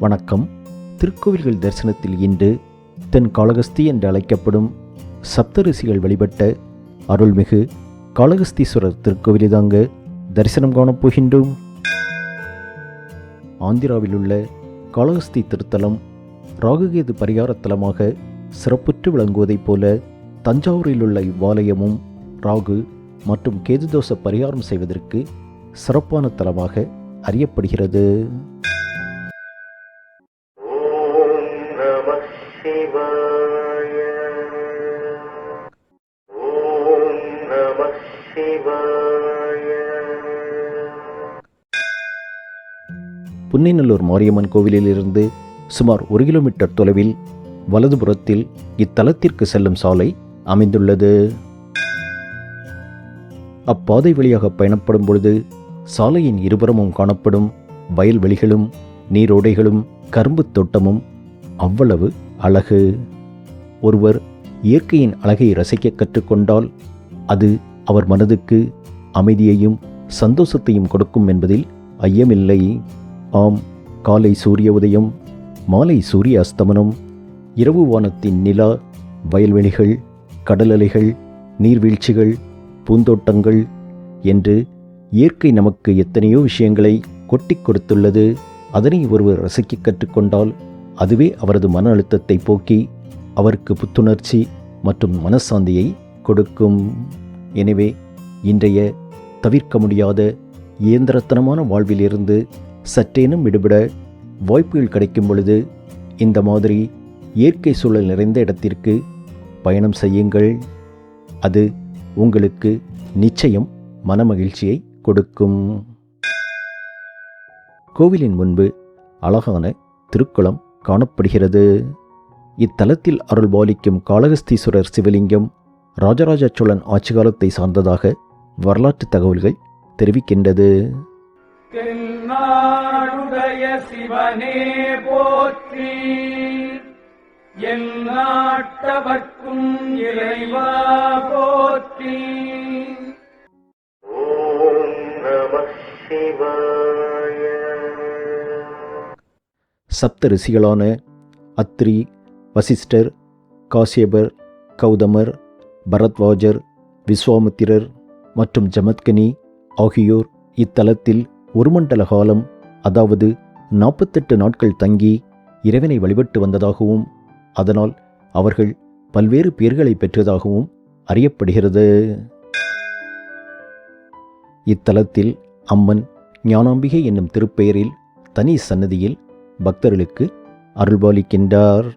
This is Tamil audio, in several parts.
வணக்கம். திருக்கோவில்கள் தரிசனத்தில் இன்று தென் காளகஸ்தி என்று அழைக்கப்படும் சப்தரிசிகள் வழிபட்ட அருள்மிகு காளகஸ்தீஸ்வரர் திருக்கோவிலிதாங்க தரிசனம் காணப் போகின்றோம். ஆந்திராவில் உள்ள காளகஸ்தி திருத்தலம் ராகுகேது பரிகார தலமாக சிறப்புற்று விளங்குவதைப் போல தஞ்சாவூரில் உள்ள இவ்வாலயமும் ராகு மற்றும் கேதுதோஷ பரிகாரம் செய்வதற்கு சிறப்பான தலமாக அறியப்படுகிறது. சிவாய ஓம் நம சிவாய புன்னைநல்லூர் மாரியம்மன் கோவிலிலிருந்து சுமார் ஒரு கிலோமீட்டர் தொலைவில் வலதுபுறத்தில் இத்தலத்திற்கு செல்லும் சாலை அமைந்துள்ளது. அப்பாதை வழியாக பயணப்படும் பொழுது சாலையின் இருபுறமும் காணப்படும் வயல்வெளிகளும் நீரோடைகளும் கரும்புத் தோட்டமும் அவ்வளவு அழகு. ஒருவர் இயற்கையின் அழகை ரசிக்க கற்றுக்கொண்டால் அது அவர் மனதுக்கு அமைதியையும் சந்தோஷத்தையும் கொடுக்கும் என்பதில் ஐயமில்லை. ஆம் காலை சூரிய உதயம் மாலை சூரிய அஸ்தமனம் இரவு வானத்தின் நிலா வயல்வெளிகள் கடல் அலைகள் நீர்வீழ்ச்சிகள் பூந்தோட்டங்கள் என்று இயற்கை நமக்கு எத்தனையோ விஷயங்களை கொட்டிக் கொடுத்துள்ளது. அதனை ஒருவர் ரசிக்க கற்றுக்கொண்டால் அதுவே அவரது மன அழுத்தத்தை போக்கி அவருக்கு புத்துணர்ச்சி மற்றும் மனசாந்தியை கொடுக்கும். எனவே இன்றைய தவிர்க்க முடியாத இயந்திரத்தனமான வாழ்விலிருந்து சற்றேனும் விடுபட வாய்ப்புகள் கிடைக்கும் பொழுது இந்த மாதிரி இயற்கை சூழல் நிறைந்த இடத்திற்கு பயணம் செய்யுங்கள். அது உங்களுக்கு நிச்சயம் மனமகிழ்ச்சியை கொடுக்கும். கோவிலின் முன்பு அழகான திருக்குளம் காணப்படுகிறது. இத்தலத்தில் அருள் பாலிக்கும் காளகஸ்தீஸ்வரர் சிவலிங்கம் ராஜராஜ சோழன் ஆட்சி காலத்தை சார்ந்ததாக வரலாற்று தகவல்கள் தெரிவிக்கின்றது. தென்னாடுடைய சிவனே போற்றி என் நாட்டவர்க்கும் இறைவா போற்றி. சப்த ரிஷிகளான அத்ரி வசிஷ்டர் காசியபர் கௌதமர் பரத்வாஜர் விஸ்வாமித்திரர் மற்றும் ஜமத்கனி ஆகியோர் இத்தலத்தில் ஒரு மண்டல காலம் அதாவது நாற்பத்தெட்டு நாட்கள் தங்கி இறைவனை வழிபட்டு வந்ததாகவும் அதனால் அவர்கள் பல்வேறு பேர்களை பெற்றதாகவும் அறியப்படுகிறது. இத்தலத்தில் அம்மன் ஞானாம்பிகை என்னும் திருப்பெயரில் தனி சன்னதியில் பக்தர்களுக்கு அருள்பாலிக்கின்றார்.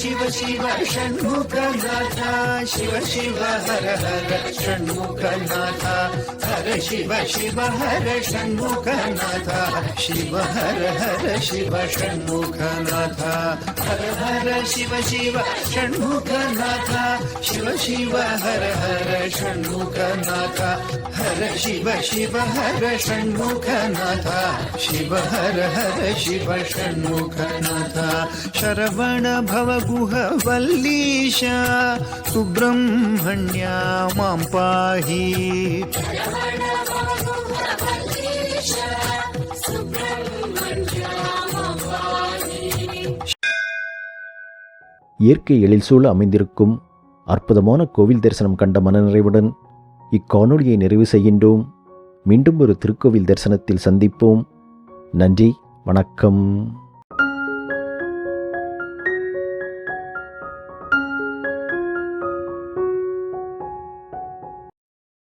शिव शिव षण्मुखनाथ शिव शिव हर हर षण्मुखनाथ हर शिव शिव हर षण्मुखनाथ शिव हर हर शिव षण्मुखनाथ हर हर शिव शिव षण्मुखनाथ शिव शिव हर हर षण्मुखनाथ हर शिव शिव हर षण्मुखनाथ शिव हर हर शिव षण्मुखनाथ शरवण भवगुह वल्लीश सुब्रह्मण्या मां पाहि இயற்கை எழில் சூழ அமைந்திருக்கும் அற்புதமான கோவில் தரிசனம் கண்ட மனநிறைவுடன் இக்காணொளியை நிறைவு செய்கின்றோம் மீண்டும் ஒரு திருக்கோவில் தரிசனத்தில் சந்திப்போம் நன்றி வணக்கம்